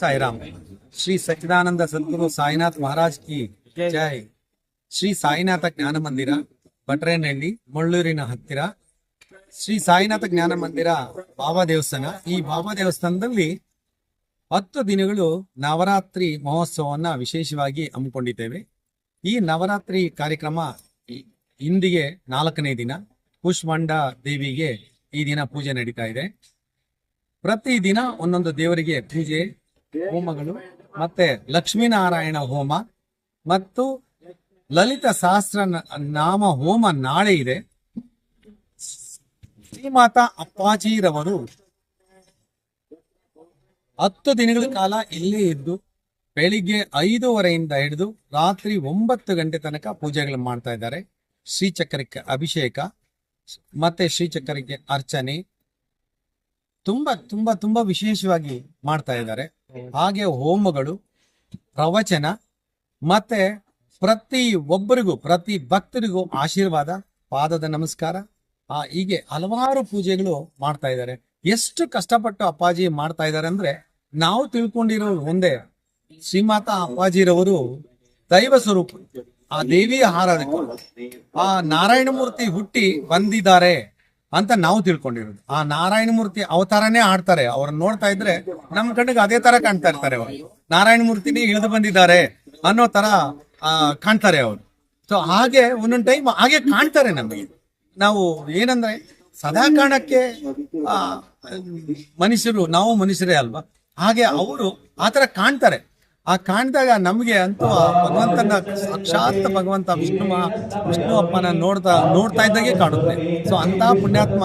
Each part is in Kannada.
ಸಾಯಿರಾಮ್. ಶ್ರೀ ಸಚ್ಚಿದಾನಂದ ಸದ್ಗುರು ಸಾಯಿನಾಥ್ ಮಹಾರಾಜ್ ಕಿ ಜೈ. ಶ್ರೀ ಸಾಯಿನಾಥ ಜ್ಞಾನ ಮಂದಿರ ಭಟ್ರೇನಹಳ್ಳಿ ಮಳ್ಳೂರಿನ ಹತ್ತಿರ. ಶ್ರೀ ಸಾಯಿನಾಥ ಜ್ಞಾನ ಮಂದಿರ ಬಾಬಾ ದೇವಸ್ಥಾನ. ಈ ಬಾಬಾ ದೇವಸ್ಥಾನದಲ್ಲಿ ಹತ್ತು ದಿನಗಳು ನವರಾತ್ರಿ ಮಹೋತ್ಸವವನ್ನ ವಿಶೇಷವಾಗಿ ಹಮ್ಮಿಕೊಂಡಿದ್ದೇವೆ. ಈ ನವರಾತ್ರಿ ಕಾರ್ಯಕ್ರಮ ಇಂದಿಗೆ ನಾಲ್ಕನೇ ದಿನ. ಕುಷ್ಮಂಡ ದೇವಿಗೆ ಈ ದಿನ ಪೂಜೆ ನಡೀತಾ ಇದೆ. ಪ್ರತಿ ದಿನ ಒಂದೊಂದು ದೇವರಿಗೆ ಪೂಜೆ ಹೋಮಗಳು, ಮತ್ತೆ ಲಕ್ಷ್ಮೀನಾರಾಯಣ ಹೋಮ, ಮತ್ತು ಲಲಿತ ಸಹಸ್ರ ನಾಮ ಹೋಮ ನಾಳೆ ಇದೆ. ಶ್ರೀಮಾತಾ ಅಪ್ಪಾಜಿರವರು ಹತ್ತು ದಿನಗಳ ಕಾಲ ಇಲ್ಲೇ ಇದ್ದು, ಬೆಳಿಗ್ಗೆ ಐದೂವರೆಯಿಂದ ಹಿಡಿದು ರಾತ್ರಿ ಒಂಬತ್ತು ಗಂಟೆ ತನಕ ಪೂಜೆಗಳು ಮಾಡ್ತಾ ಇದ್ದಾರೆ. ಶ್ರೀಚಕ್ರಕ್ಕೆ ಅಭಿಷೇಕ, ಮತ್ತೆ ಶ್ರೀಚಕ್ರಕ್ಕೆ ಅರ್ಚನೆ, ತುಂಬಾ ತುಂಬಾ ತುಂಬಾ ವಿಶೇಷವಾಗಿ ಮಾಡ್ತಾ ಇದ್ದಾರೆ. ಹಾಗೆ ಹೋಮಗಳು, ಪ್ರವಚನ, ಮತ್ತೆ ಪ್ರತಿ ಒಬ್ಬರಿಗೂ, ಪ್ರತಿ ಭಕ್ತರಿಗೂ ಆಶೀರ್ವಾದ, ಪಾದದ ನಮಸ್ಕಾರ. ಆ, ಹೀಗೆ ಹಲವಾರು ಪೂಜೆಗಳು ಮಾಡ್ತಾ ಇದ್ದಾರೆ. ಎಷ್ಟು ಕಷ್ಟಪಟ್ಟು ಅಪ್ಪಾಜಿ ಮಾಡ್ತಾ ಇದ್ದಾರೆ ಅಂದ್ರೆ, ನಾವು ತಿಳ್ಕೊಂಡಿರೋ ಒಂದೇ, ಶ್ರೀಮಾತಾ ಅಪ್ಪಾಜಿರವರು ದೈವ ಸ್ವರೂಪ, ಆ ದೇವಿಯ ಆರಾಧಕರು, ಆ ನಾರಾಯಣ ಮೂರ್ತಿ ಹುಟ್ಟಿ ಬಂದಿದ್ದಾರೆ. ಅಂತ ನಾವು ತಿಳ್ಕೊಂಡಿರೋದು. ಆ ನಾರಾಯಣ ಮೂರ್ತಿ ಅವತಾರನೇ ಆಡ್ತಾರೆ. ಅವ್ರನ್ನ ನೋಡ್ತಾ ಇದ್ರೆ ನಮ್ ಕಣ್ಣಿಗೆ ಅದೇ ತರ ಕಾಣ್ತಾ ಇರ್ತಾರೆ ಅವರು. ನಾರಾಯಣ ಮೂರ್ತಿನೇ ಇಳಿದು ಬಂದಿದ್ದಾರೆ ಅನ್ನೋ ತರ ಕಾಣ್ತಾರೆ ಅವರು. ಸೊ ಹಾಗೆ ಒಂದೊಂದು ಟೈಮ್ ಹಾಗೆ ಕಾಣ್ತಾರೆ ನಮಗೆ. ನಾವು ಏನಂದ್ರೆ ಸದಾ ಕಾರಣಕ್ಕೆ ಮನುಷ್ಯರು, ನಾವು ಮನುಷ್ಯರೇ ಅಲ್ವಾ? ಹಾಗೆ ಅವರು ಆತರ ಕಾಣ್ತಾರೆ. ಆ ಕಾಣ್ದಾಗ ನಮ್ಗೆ ಅಂತೂ ಭಗವಂತನ ಸಾಕ್ಷಾತ್ ಭಗವಂತ ವಿಷ್ಣು ವಿಷ್ಣು ಅಪ್ಪನ ನೋಡ್ತಾ ನೋಡ್ತಾ ಇದ್ದಾಗೆ ಕಾಣುತ್ತೆ ಸೊ ಅಂತ ಪುಣ್ಯಾತ್ಮ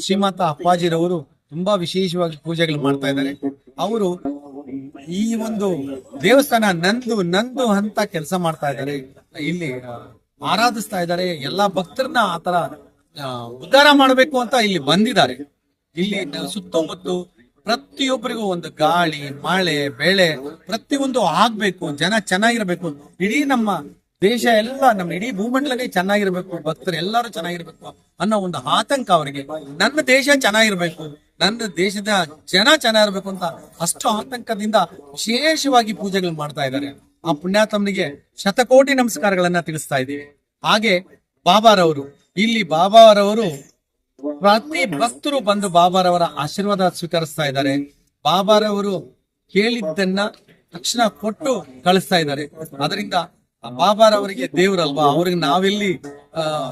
ಶ್ರೀಮಾತ ಅಪ್ಪಾಜಿರವರು ತುಂಬಾ ವಿಶೇಷವಾಗಿ ಪೂಜೆಗಳು ಮಾಡ್ತಾ ಇದ್ದಾರೆ. ಅವರು ಈ ಒಂದು ದೇವಸ್ಥಾನ ನಂದು ನಂದು ಅಂತ ಕೆಲಸ ಮಾಡ್ತಾ ಇದ್ದಾರೆ. ಇಲ್ಲಿ ಆರಾಧಿಸ್ತಾ ಇದ್ದಾರೆ. ಎಲ್ಲಾ ಭಕ್ತರನ್ನ ಆತರ ಉದ್ಧಾರ ಮಾಡಬೇಕು ಅಂತ ಇಲ್ಲಿ ಬಂದಿದ್ದಾರೆ. ಇಲ್ಲಿ ಸುತ್ತಮುತ್ತ ಪ್ರತಿಯೊಬ್ಬರಿಗೂ ಒಂದು ಗಾಳಿ, ಮಳೆ, ಬೆಳೆ, ಪ್ರತಿಯೊಂದು ಆಗ್ಬೇಕು, ಜನ ಚೆನ್ನಾಗಿರ್ಬೇಕು. ಇಡೀ ನಮ್ಮ ದೇಶ ಎಲ್ಲ, ನಮ್ಮ ಇಡೀ ಭೂಮಂಡಲನೇ ಚೆನ್ನಾಗಿರ್ಬೇಕು, ಭಕ್ತರು ಎಲ್ಲರೂ ಚೆನ್ನಾಗಿರ್ಬೇಕು ಅನ್ನೋ ಒಂದು ಆತಂಕ ಅವರಿಗೆ. ನನ್ನ ದೇಶ ಚೆನ್ನಾಗಿರ್ಬೇಕು, ನನ್ನ ದೇಶದ ಜನ ಚೆನ್ನಾಗಿರ್ಬೇಕು ಅಂತ ಅಷ್ಟು ಆತಂಕದಿಂದ ವಿಶೇಷವಾಗಿ ಪೂಜೆಗಳು ಮಾಡ್ತಾ ಇದ್ದಾರೆ. ಆ ಪುಣ್ಯಾತ್ಮನಿಗೆ ಶತಕೋಟಿ ನಮಸ್ಕಾರಗಳನ್ನ ತಿಳಿಸ್ತಾ ಇದ್ದೀವಿ. ಹಾಗೆ ಬಾಬಾರವರು, ಇಲ್ಲಿ ಬಾಬಾರವರು ಪ್ರತಿ ಭಕ್ತರು ಬಂದು ಬಾಬಾರವರ ಆಶೀರ್ವಾದ ಸ್ವೀಕರಿಸ್ತಾ ಇದ್ದಾರೆ. ಬಾಬಾರವರು ಕೇಳಿದ್ದನ್ನ ತಕ್ಷಣ ಕೊಟ್ಟು ಕಳಿಸ್ತಾ ಇದ್ದಾರೆ. ಅದರಿಂದ ಬಾಬಾರವರಿಗೆ ದೇವರಲ್ವಾ? ಅವ್ರಿಗೆ ನಾವೆಲ್ಲಿ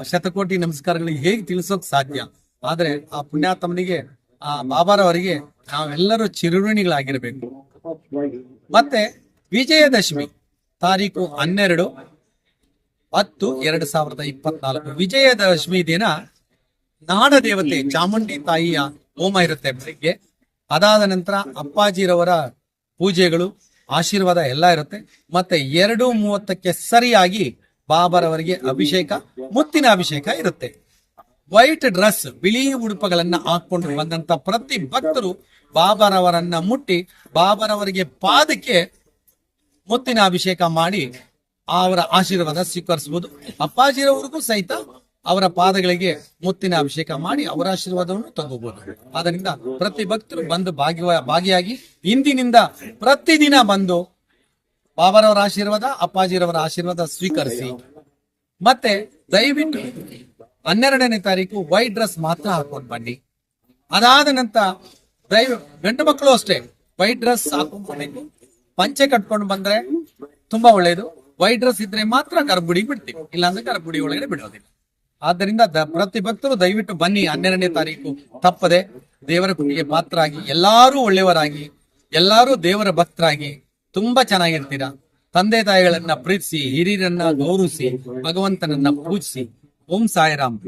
ಶತಕೋಟಿ ನಮಸ್ಕಾರಗಳಿಗೆ ಹೇಗೆ ತಿಳಿಸೋಕ್ ಸಾಧ್ಯ? ಆದ್ರೆ ಆ ಪುಣ್ಯಾತ್ಮನಿಗೆ ಆ ಬಾಬಾರವರಿಗೆ ನಾವೆಲ್ಲರೂ ಚಿರುಣಿಗಳಾಗಿರ್ಬೇಕು ಮತ್ತೆ ವಿಜಯದಶಮಿ ತಾರೀಕು ಹನ್ನೆರಡು ಹತ್ತು ಎರಡು ಸಾವಿರದ ಇಪ್ಪತ್ನಾಲ್ಕು ವಿಜಯದಶಮಿ ದಿನ ನಾಡ ದೇವತೆ ಚಾಮುಂಡಿ ತಾಯಿಯ ಹೋಮ ಇರುತ್ತೆ ಬೆಳಿಗ್ಗೆ. ಅದಾದ ನಂತರ ಅಪ್ಪಾಜಿರವರ ಪೂಜೆಗಳು ಆಶೀರ್ವಾದ ಎಲ್ಲ ಇರುತ್ತೆ. ಮತ್ತೆ ಎರಡು ಮೂವತ್ತಕ್ಕೆ ಸರಿಯಾಗಿ ಬಾಬರವರಿಗೆ ಅಭಿಷೇಕ ಮುತ್ತಿನ ಅಭಿಷೇಕ ಇರುತ್ತೆ. ವೈಟ್ ಡ್ರೆಸ್ ಬಿಳಿ ಉಡುಪುಗಳನ್ನ ಹಾಕೊಂಡು ಬಂದಂತ ಪ್ರತಿ ಭಕ್ತರು ಬಾಬರವರನ್ನ ಮುಟ್ಟಿ ಬಾಬರವರಿಗೆ ಪಾದಕ್ಕೆ ಮುತ್ತಿನ ಅಭಿಷೇಕ ಮಾಡಿ ಅವರ ಆಶೀರ್ವಾದ ಸ್ವೀಕರಿಸಬಹುದು ಅಪ್ಪಾಜಿರವರಿಗೂ ಸಹಿತ ಅವರ ಪಾದಗಳಿಗೆ ಮುತ್ತಿನ ಅಭಿಷೇಕ ಮಾಡಿ ಅವರ ಆಶೀರ್ವಾದವನ್ನು ತಗೋಬಹುದು ಆದ್ದರಿಂದ ಪ್ರತಿ ಭಕ್ತರು ಬಂದು ಭಾಗಿ ಭಾಗಿಯಾಗಿ ಇಂದಿನಿಂದ ಪ್ರತಿದಿನ ಬಂದು ಬಾಬರವರ ಆಶೀರ್ವಾದ, ಅಪ್ಪಾಜಿರವರ ಆಶೀರ್ವಾದ ಸ್ವೀಕರಿಸಿ. ಮತ್ತೆ ದಯವಿಟ್ಟು ಹನ್ನೆರಡನೇ ತಾರೀಕು ವೈಟ್ ಡ್ರೆಸ್ ಮಾತ್ರ ಹಾಕೊಂಡು ಬನ್ನಿ. ಅದಾದ ನಂತರ ದಯವಿ ಗಂಡು ಮಕ್ಕಳು ಅಷ್ಟೇ, ವೈಟ್ ಡ್ರೆಸ್ ಹಾಕೊಂಡು ಬರಬೇಕು ಪಂಚೆ ಕಟ್ಕೊಂಡು ಬಂದ್ರೆ ತುಂಬಾ ಒಳ್ಳೇದು. ವೈಟ್ ಡ್ರೆಸ್ ಇದ್ರೆ ಮಾತ್ರ ಗರ್ಭುಡಿ ಬಿಡ್ತೀವಿ. ಇಲ್ಲಾಂದ್ರೆ ಗರ್ಭಗುಡಿ ಒಳಗಡೆ ಬಿಡೋದಿಲ್ಲ. ಆದ್ದರಿಂದ ದ- ಪ್ರತಿ ಭಕ್ತರು ದಯವಿಟ್ಟು ಬನ್ನಿ. ಹನ್ನೆರಡನೇ ತಾರೀಕು ತಪ್ಪದೆ ದೇವರ ಕೃಪೆಗೆ ಪಾತ್ರರಾಗಿ ಎಲ್ಲಾರು ಒಳ್ಳೆಯವರಾಗಿ ಎಲ್ಲಾರು ದೇವರ ಭಕ್ತರಾಗಿ ತುಂಬಾ ಚೆನ್ನಾಗಿರ್ತೀರಾ? ತಂದೆ ತಾಯಿಗಳನ್ನ ಪ್ರೀತಿಸಿ ಹಿರಿಯರನ್ನ ಗೌರವಿಸಿ ಭಗವಂತನನ್ನ ಪೂಜಿಸಿ. ಓಂ ಸಾಯಿರಾಮ್.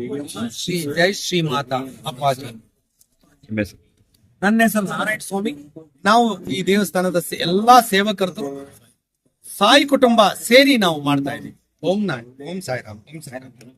ಶ್ರೀ ಜೈ ಶ್ರೀ ಮಾತಾ. ಅಪ್ಪಾಜಿ. ನನ್ನ ಹೆಸರು ನಾರಾಯಣ ಸ್ವಾಮಿ ನಾವು ಈ ದೇವಸ್ಥಾನದ ಎಲ್ಲಾ ಸೇವಕರು ಸಾಯಿ ಕುಟುಂಬ ಸೇರಿ ನಾವು ಮಾಡ್ತಾ ಇದೀವಿ ಓಂ ನಾಯ್ ಓಂ ಸಾಯಿರಾಮ್. ಓಂ ಸಾಯಿರಾಮ್.